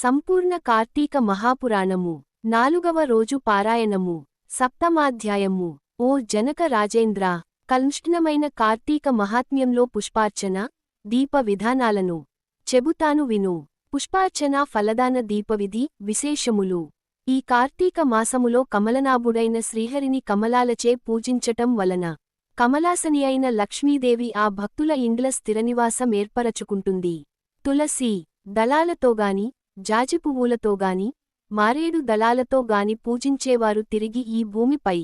సంపూర్ణ కార్తీక మహాపురాణము నాలుగవ రోజు పారాయణము సప్తమాధ్యాయము. ఓ జనక రాజేంద్ర కలుష్ణమైన కార్తీక మహాత్మ్యంలో పుష్పార్చన దీప విధానాలను. చెబుతాను విను పుష్పార్చన ఫలదాన దీపవిధి విశేషములు. ఈ కార్తీక మాసములో కమలనాభుడైన శ్రీహరిని కమలాలచే పూజించటం వలన కమలాసని అయిన లక్ష్మీదేవి ఆ భక్తుల ఇండ్ల స్థిరనివాసం ఏర్పరచుకుంటుంది. తులసి దళాలతోగాని జాజిపువ్వులతోగాని మారేడు దళాలతో గాని పూజించేవారు తిరిగి ఈ భూమిపై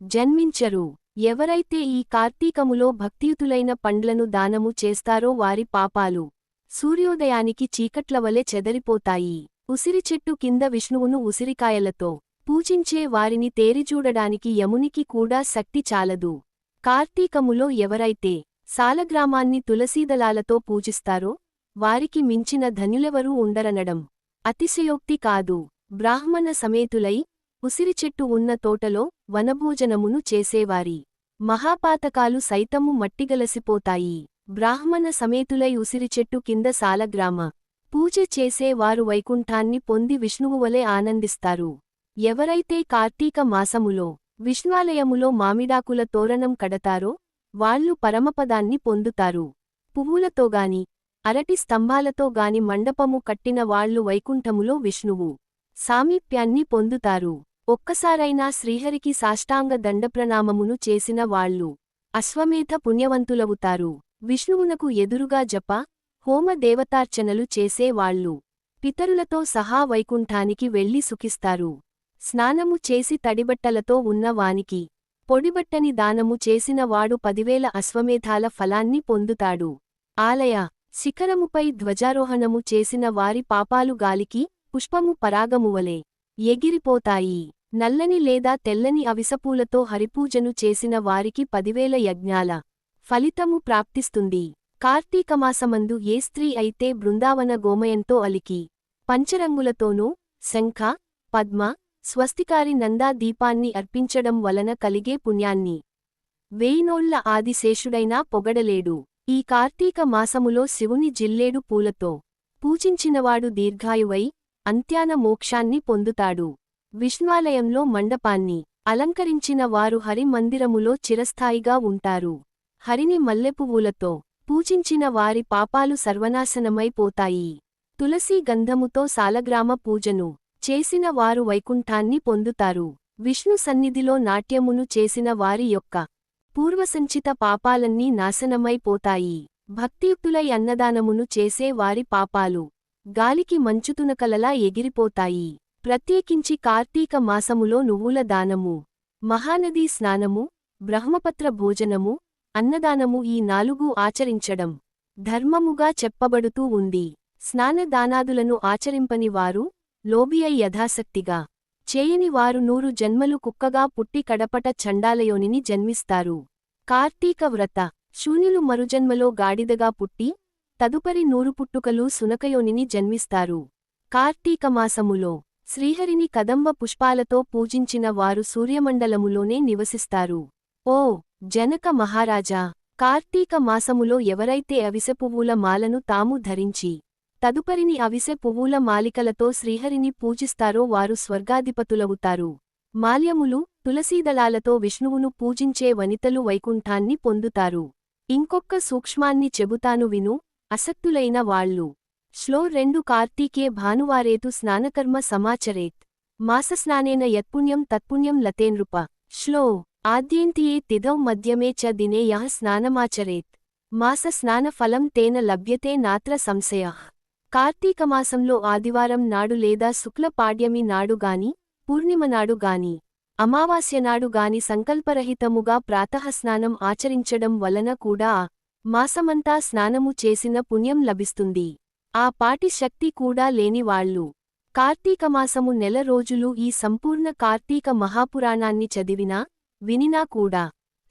జన్మించరు. ఎవరైతే ఈ కార్తీకములో భక్తియుతులైన పండ్లను దానము చేస్తారో వారి పాపాలు సూర్యోదయానికి చీకట్లవలె చెదరిపోతాయి. ఉసిరి చెట్టు కింద విష్ణువును ఉసిరికాయలతో పూజించే వారిని తేరిచూడడానికి యమునికి కూడా శక్తి చాలదు. కార్తీకములో ఎవరైతే సాలగ్రామాన్ని తులసీదళాలతో పూజిస్తారో వారికి మించిన ధన్యులెవరూ ఉండరనడం అతిశయోక్తి కాదు. బ్రాహ్మణ సమేతులై ఉసిరిచెట్టు ఉన్న తోటలో వనభోజనమును చేసేవారి మహాపాతకాలు సైతము మట్టిగలసిపోతాయి. బ్రాహ్మణ సమేతులై ఉసిరిచెట్టు కింద సాలగ్రామ పూజ చేసే వారు వైకుంఠాన్ని పొంది విష్ణువువలే ఆనందిస్తారు. ఎవరైతే కార్తీక మాసములో విష్ణాలయములో మామిడాకుల తోరణం కడతారో వాళ్ళు పరమపదాన్ని పొందుతారు. పువ్వులతోగాని అరటి స్తంభాలతో గాని మండపము కట్టిన వాళ్ళు వైకుంఠములో విష్ణువు సామీప్యాన్ని పొందుతారు. ఒక్కసారైనా శ్రీహరికి సాష్టాంగ దండప్రణామమును చేసిన వాళ్ళు అశ్వమేధ పుణ్యవంతులవుతారు. విష్ణువునకు ఎదురుగా జప హోమ దేవతార్చనలు చేసేవాళ్ళు పితరులతో సహా వైకుంఠానికి వెళ్ళి సుఖిస్తారు. స్నానము చేసి తడిబట్టలతో ఉన్నవానికి పొడిబట్టని దానము చేసినవాడు పదివేల అశ్వమేధాల ఫలాన్ని పొందుతాడు. ఆలయ శిఖరముపై ధ్వజారోహణము చేసిన వారి పాపాలు గాలికి పుష్పము పరాగమువలే ఎగిరిపోతాయి. నల్లని లేదా తెల్లని అవిసపూలతో హరిపూజను చేసిన వారికి పదివేల యజ్ఞాల ఫలితము ప్రాప్తిస్తుంది. కార్తీకమాసమందు ఏ స్త్రీ అయితే బృందావన గోమయంతో అలికి పంచరంగులతోనూ శంఖ పద్మ స్వస్తికారి నందా దీపాన్ని అర్పించడం వలన కలిగే పుణ్యాన్ని వేయినోళ్ళ ఆదిశేషుడైనా పొగడలేడు. ఈ కార్తీక మాసములో శివుని జిల్లేడు పూలతో పూజించినవాడు దీర్ఘాయువై అంత్యాన మోక్షాన్ని పొందుతాడు. విష్ణాలయంలో మండపాన్ని అలంకరించిన వారు హరి మందిరములో చిరస్థాయిగా ఉంటారు. హరిని మల్లెపువ్వులతో పూజించిన వారి పాపాలు సర్వనాశనమైపోతాయి తులసీ గంధముతో సాలగ్రామ పూజను చేసిన వారు వైకుంఠాన్ని పొందుతారు. విష్ణు సన్నిధిలో నాట్యమును చేసిన వారి యొక్క పూర్వసంచిత పాపాలన్నీ నాశనమైపోతాయి భక్తియుక్తులై అన్నదానమును చేసే వారి పాపాలు గాలికి మంచుతునకలలా ఎగిరిపోతాయి. ప్రత్యేకించి కార్తీక మాసములో నువ్వుల దానము మహానదీ స్నానము బ్రహ్మపత్ర భోజనము అన్నదానము ఈ నాలుగు ఆచరించడం ధర్మముగా చెప్పబడుతూ ఉంది. స్నానదానాదులను ఆచరింపని వారు లోబియై యథాశక్తిగా చేయని వారు నూరు జన్మలు కుక్కగా పుట్టి కడపట చండాలయోనిని జన్మిస్తారు. కార్తీక వ్రత. శూన్యులు మరుజన్మలో గాడిదగా పుట్టి తదుపరి నూరు పుట్టుకలు సునకయోనిని జన్మిస్తారు. కార్తీకమాసములో శ్రీహరిని కదంబ పుష్పాలతో పూజించిన వారు సూర్యమండలములోనే నివసిస్తారు. ఓ జనక మహారాజా కార్తీక మాసములో ఎవరైతే అవిసెపువ్వుల మాలను తాము ధరించి తదుపరిని అవిసె పువ్వుల మాలికలతో శ్రీహరిని పూజిస్తారో వారు స్వర్గాధిపతులవుతారు. మాల్యములు తులసీదళాలతో విష్ణువును పూజించే వనితలు వైకుంఠాన్ని పొందుతారు. ఇంకొక్క సూక్ష్మాన్ని చెబుతాను విను అసక్తులైన వాళ్ళు. శ్లో రెండు కార్తీకే భానువారేతు స్నానకర్మ సమాచరేత్. మాసస్నానేన యత్పుణ్యం తత్పుణ్యం లతేనృప. శ్లో ఆద్యంతియే తిదౌ మధ్యమే చ దినే యః స్నానమాచరేత్. మాస స్నానఫలం తేన లభ్యతే నాత్ర సంశయ. కార్తీకమాసంలో ఆదివారం నాడు లేదా శుక్ల పాడ్యమి నాడు గాని పూర్ణిమ నాడు గాని అమావాస్య నాడు గాని సంకల్పరహితముగా ప్రాతఃస్నానం ఆచరించడం వలన కూడా మాసమంతా స్నానము చేసిన పుణ్యం లభిస్తుంది. ఆ పాటి శక్తి కూడా లేనివాళ్ళు కార్తీకమాసము నెల రోజులు ఈ సంపూర్ణ కార్తీక మహాపురాణాన్ని చదివినా వినినా కూడా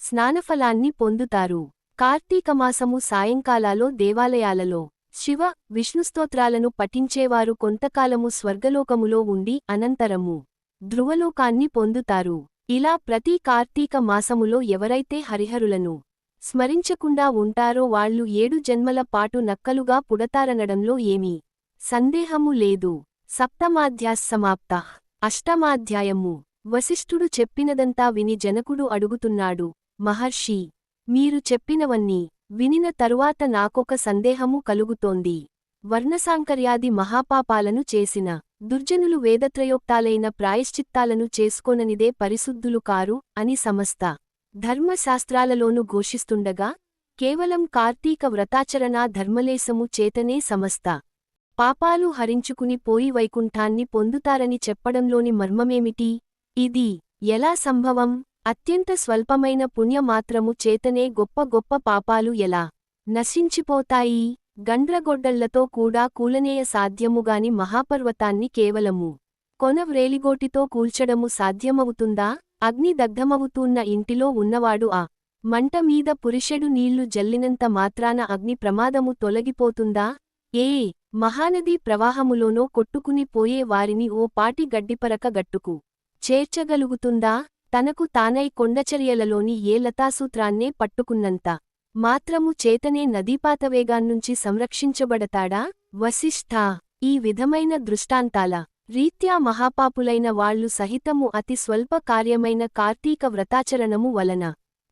స్నానఫలాన్ని పొందుతారు. కార్తీకమాసము సాయంకాలాలో దేవాలయాలలో శివ విష్ణుస్తోత్రాలను పఠించేవారు కొంతకాలము స్వర్గలోకములో ఉండి అనంతరము ధ్రువలోకాన్ని పొందుతారు. ఇలా ప్రతి కార్తీక మాసములో ఎవరైతే హరిహరులను స్మరించకుండా ఉంటారో వాళ్ళు ఏడు జన్మల పాటు నక్కలుగా పుడతారనడంలో ఏమీ సందేహము లేదు. సప్తమాధ్యాసమాప్త అష్టమాధ్యాయము వశిష్ఠుడు చెప్పినదంతా విని జనకుడు అడుగుతున్నాడు మహర్షి మీరు చెప్పినవన్నీ వినిన తరువాత నాకొక సందేహము కలుగుతోంది. వర్ణసాంకర్యాది మహాపాపాలను చేసిన దుర్జనులు వేదత్రయోక్తాలైన ప్రాయశ్చిత్తాలను చేసుకోననిదే పరిశుద్ధులు కారు అని సమస్త ధర్మశాస్త్రాలలోనూ ఘోషిస్తుండగా కేవలం కార్తీక వ్రతాచరణా ధర్మలేశము చేతనే సమస్త పాపాలు హరించుకుని పోయి వైకుంఠాన్ని పొందుతారని చెప్పడంలోని మర్మమేమిటి? ఇది ఎలా సంభవం? అత్యంత స్వల్పమైన పుణ్యమాత్రము చేతనే గొప్ప గొప్ప పాపాలు ఎలా నశించిపోతాయి? గండ్రగొడ్డళ్ళతో కూడా కూలనేయ సాధ్యముగాని మహాపర్వతాన్ని కేవలము కొన వ్రేలిగోటితో కూల్చడము సాధ్యమవుతుందా? అగ్ని దగ్ధమవుతున్న ఇంటిలో ఉన్నవాడు ఆ మంట మీద పురుషడు నీళ్ళు జల్లినంత మాత్రాన అగ్ని ప్రమాదము తొలగిపోతుందా? ఏ మహానదీ ప్రవాహములోనో కొట్టుకుని పోయే వారిని ఓ పాటి గడ్డిపరక గట్టుకు చేర్చగలుగుతుందా? తనకు తానై కొండచర్యలలోని ఏ లతాసూత్రాన్నే పట్టుకున్నంత మాత్రము చేతనే నదీపాతవేగాన్నుంచి సంరక్షించబడతాడా? వశిష్ఠా! ఈ విధమైన దృష్టాంతాల రీత్యా మహాపాపులైన వాళ్ళు సహితము అతి స్వల్ప కార్యమైన కార్తీక వ్రతాచరణము వలన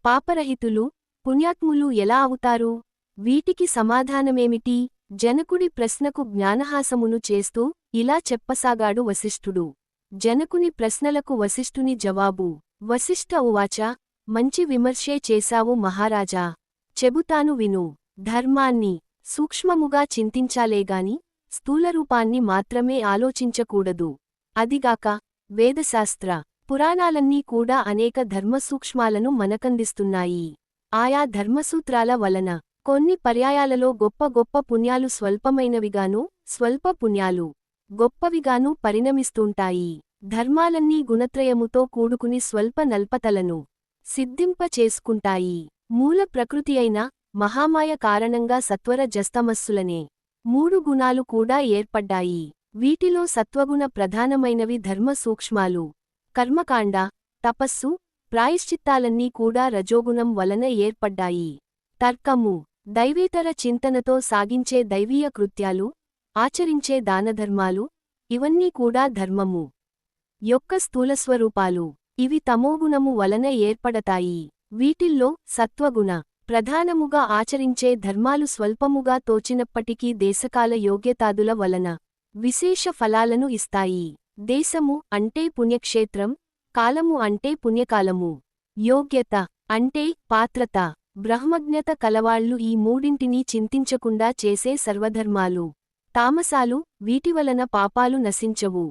పాపరహితులు పుణ్యాత్ములు ఎలా అవుతారు? వీటికి సమాధానమేమిటి? జనకుడి ప్రశ్నకు జ్ఞానహాసమును చేస్తూ ఇలా చెప్పసాగాడు వశిష్ఠుడు. జనకుని ప్రశ్నలకు వశిష్ఠుని జవాబు వశిష్ఠ ఉవాచ మంచి విమర్శే చేశావు మహారాజా. చెబుతాను విను ధర్మాన్ని సూక్ష్మముగా చింతించాలేగాని స్థూలరూపాన్ని మాత్రమే ఆలోచించకూడదు. అదిగాక వేదశాస్త్ర పురాణాలన్నీ కూడా అనేక ధర్మసూక్ష్మాలను మనకందిస్తున్నాయి. ఆయా ధర్మసూత్రాల వలన కొన్ని పర్యాయాలలో గొప్ప గొప్ప పుణ్యాలు స్వల్పమైనవిగాను స్వల్ప పుణ్యాలు గొప్పవిగాను పరిణమిస్తుంటాయి. ధర్మాలన్నీ గుణత్రయముతో కూడుకుని స్వల్ప నల్పతలను సిద్ధింపచేసుకుంటాయి మూల ప్రకృతి అయిన మహామాయ కారణంగా సత్వర జస్తమస్సులనే మూడు గుణాలు కూడా ఏర్పడ్డాయి. వీటిలో సత్వగుణ ప్రధానమైనవి ధర్మ సూక్ష్మాలు కర్మకాండ తపస్సు ప్రాయశ్చిత్తాలన్నీ కూడా రజోగుణం వలన ఏర్పడ్డాయి. తర్కము దైవేతర చింతనతో సాగించే దైవీయ కృత్యాలు ఆచరించే దానధర్మాలు ఇవన్నీ కూడా ధర్మము. యొక్క స్థూలస్వరూపాలు ఇవి తమోగుణము వలన ఏర్పడతాయి. వీటిల్లో సత్వగుణ ప్రధానముగా ఆచరించే ధర్మాలు స్వల్పముగా తోచినప్పటికీ దేశకాల యోగ్యతాదుల వలన విశేష ఫలాలను ఇస్తాయి. దేశము అంటే పుణ్యక్షేత్రం కాలము అంటే పుణ్యకాలము. యోగ్యత అంటే పాత్రత. బ్రహ్మజ్ఞత కలవాళ్ళు ఈ మూడింటినీ చింతించకుండా చేసే సర్వధర్మాలు. తామసాలు వీటివలన పాపాలు నశించవు.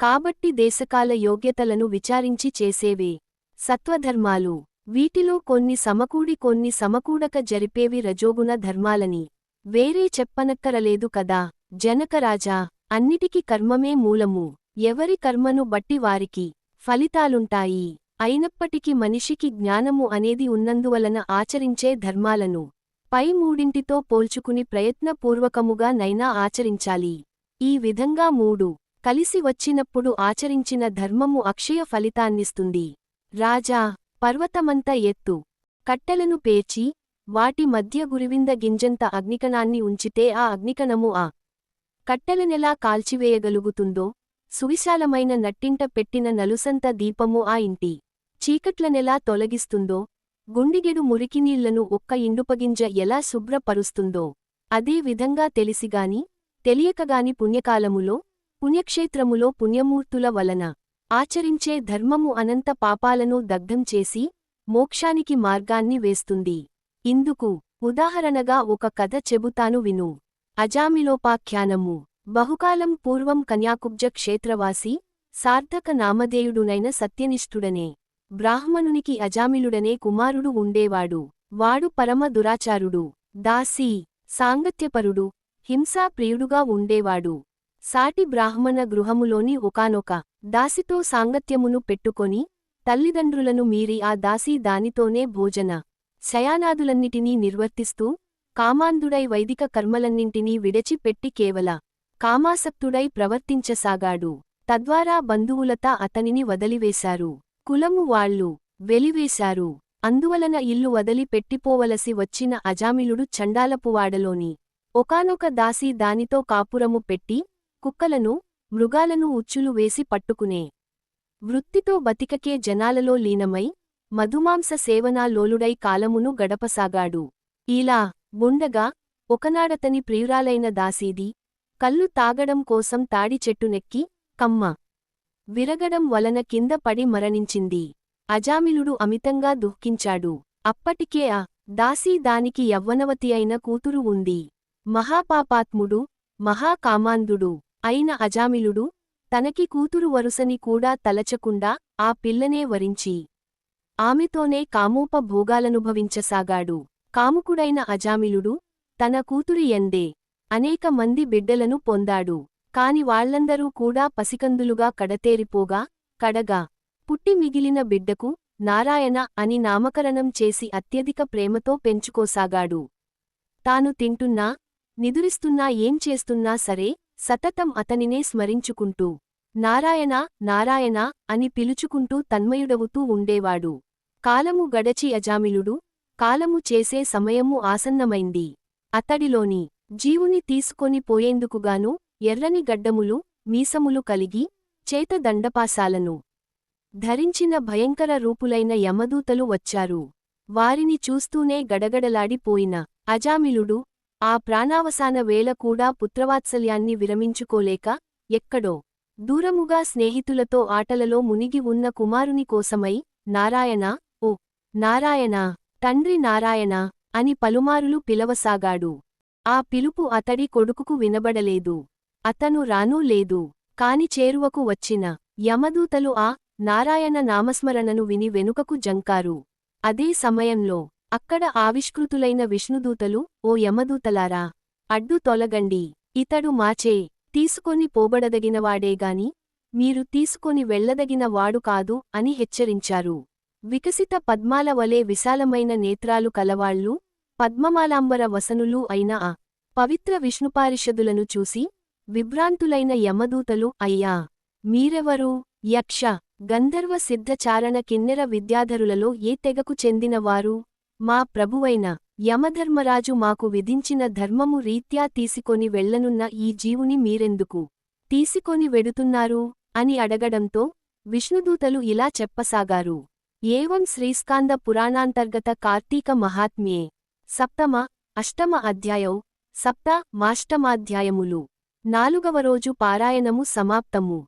కాబట్టి దేశకాల యోగ్యతలను విచారించి చేసేవే సత్వధర్మాలు. వీటిలో కొన్ని సమకూడి కొన్ని సమకూడక జరిపేవి రజోగుణ ధర్మాలని. వేరే చెప్పనక్కరలేదు కదా. జనకరాజా అన్నిటికి కర్మమే మూలము. ఎవరి కర్మను బట్టి వారికి ఫలితాలుంటాయి. అయినప్పటికీ మనిషికి జ్ఞానము అనేది ఉన్నందువలన ఆచరించే ధర్మాలను పై మూడింటితో పోల్చుకుని ప్రయత్నపూర్వకముగా నైనా ఆచరించాలి. ఈ విధంగా మూడు కలిసి వచ్చినప్పుడు ఆచరించిన ధర్మము అక్షయ ఫలితాన్నిస్తుంది. రాజా పర్వతమంత ఎత్తు. కట్టెలను పేర్చి వాటి మధ్య గురివింద గింజంత అగ్నికణాన్ని ఉంచితే ఆ అగ్నికణము ఆ. కట్టెలనెలా కాల్చివేయగలుగుతుందో సువిశాలమైన నట్టింట పెట్టిన నలుసంత దీపము ఆ ఇంటి. చీకట్లనెలా తొలగిస్తుందో గుండిగెడు మురికినీళ్ళను ఒక్క ఇండుపగింజ ఎలా శుభ్రపరుస్తుందో అదే విధంగా తెలిసిగాని తెలియకగాని పుణ్యకాలములో పుణ్యక్షేత్రములో పుణ్యమూర్తుల వలన ఆచరించే ధర్మము అనంత పాపాలను దగ్ధం చేసి మోక్షానికి మార్గాన్ని వేస్తుంది. ఇందుకు ఉదాహరణగా ఒక కథ చెబుతాను విను. అజామిలోపాఖ్యానము. బహుకాలం పూర్వం కన్యాకుబ్జ క్షేత్రవాసి సార్థక నామధేయుడునైన సత్యనిష్ఠుడనే. బ్రాహ్మణునికి అజామిలుడనే కుమారుడు ఉండేవాడు. వాడు పరమ దురాచారుడు. దాసీ సాంగత్యపరుడు హింసాప్రియుడుగా ఉండేవాడు. సాటి బ్రాహ్మణ గృహములోని ఒకానొక దాసితో సాంగత్యమును పెట్టుకొని తల్లిదండ్రులను మీరి ఆ దాసీ దానితోనే భోజన శయానాదులన్నిటినీ నిర్వర్తిస్తూ కామాంధుడై వైదిక కర్మలన్నింటినీ విడచిపెట్టి కేవల కామాసక్తుడై ప్రవర్తించసాగాడు. తద్వారా బంధువులత అతనిని వదిలివేశారు. కులము వాళ్ళు వెలివేశారు. అందువలన ఇల్లు వదిలి పెట్టిపోవలసి వచ్చిన అజామిలుడు చండాలపువాడలోని ఒకానొక దాసి దానితో కాపురము పెట్టి కుక్కలను మృగాలను ఉచ్చులు వేసి పట్టుకునే. వృత్తితో బతికకే జనాలలో లీనమై మధుమాంస సేవనాలోలుడై కాలమును గడపసాగాడు. ఇలా ఉండగా ఒకనాడతని ప్రియురాలైన దాసీది కళ్ళు తాగడం కోసం తాడి చెట్టునెక్కి కమ్మ విరగడం వలన కింద పడి మరణించింది. అజామిలుడు అమితంగా దుఃఖించాడు. అప్పటికే ఆ దాసీ దానికి యవ్వనవతి అయిన కూతురు ఉంది. మహాపాపాత్ముడు మహాకామాంధుడు. అయిన అజామిలుడు తనకి కూతురు వరుసని కూడా తలచకుండా ఆ పిల్లనే వరించి ఆమెతోనే కామోపభోగాలనుభవించసాగాడు కాముకుడైన అజామిలుడు తన కూతురి ఎందే అనేక మంది బిడ్డలను పొందాడు. కాని వాళ్ళందరూ కూడా పసికందులుగా కడతేరిపోగా కడగా పుట్టి మిగిలిన బిడ్డకు నారాయణ అని నామకరణం చేసి అత్యధిక ప్రేమతో పెంచుకోసాగాడు. తాను తింటున్నా నిదురిస్తున్నా ఏం చేస్తున్నా సరే సతతం అతనినే స్మరించుకుంటూ నారాయణ నారాయణ అని పిలుచుకుంటూ తన్మయుడవుతూ ఉండేవాడు. కాలము గడచి అజామిలుడు కాలము చేసే సమయము ఆసన్నమైంది. అతడిలోని జీవుని తీసుకొని పోయేందుకుగాను ఎర్రని గడ్డములు మీసములు కలిగి చేత దండపాసాలను ధరించిన భయంకర రూపులైన యమదూతలు వచ్చారు. వారిని చూస్తూనే గడగడలాడిపోయిన అజామిలుడు ఆ ప్రాణావసాన వేళ కూడా పుత్రవాత్సల్యాన్ని విరమించుకోలేక ఎక్కడో దూరముగా స్నేహితులతో ఆటలలో మునిగి ఉన్న కుమారుని కోసమై నారాయణ ఓ నారాయణ తండ్రి నారాయణ అని పలుమారులు పిలవసాగాడు. ఆ పిలుపు అతడి కొడుకుకు వినబడలేదు. అతను రానూ లేదు కాని చేరువకు వచ్చిన యమదూతలు ఆ నారాయణ నామస్మరణను విని వెనుకకు జంకారు. అదే సమయంలో అక్కడ ఆవిష్కృతులైన విష్ణుదూతలు ఓ యమదూతలారా అడ్డు తొలగండి. ఇతడు మాచే. తీసుకొని పోబడదగినవాడేగాని మీరు తీసుకొని వెళ్ళదగిన వాడు కాదు అని హెచ్చరించారు. వికసిత పద్మాల వలె విశాలమైన నేత్రాలు కలవాళ్ళు పద్మమాలాంబర వసనులు అయిన ఆ పవిత్ర విష్ణుపారిషదులను చూసి విభ్రాంతులైన యమదూతలు అయ్యా! మీరెవరు? యక్ష! గంధర్వ సిద్ధచారణ కిన్నెర విద్యాధరులలో ఏ తెగకు చెందినవారు? మా ప్రభువైన యమధర్మరాజు మాకు విధించిన ధర్మము రీత్యా తీసుకొని వెళ్ళనున్న ఈ జీవుని మీరెందుకు? తీసుకొని వెడుతున్నారు? అని అడగడంతో విష్ణుదూతలు ఇలా చెప్పసాగారు. ఏవం శ్రీస్కాంద పురాణాంతర్గత కార్తీక మహాత్మ్యే. సప్తమ అష్టమ అధ్యాయౌ సప్త మాష్టమాధ్యాయములు. నాలుగవ రోజు పారాయణము సమాప్తము.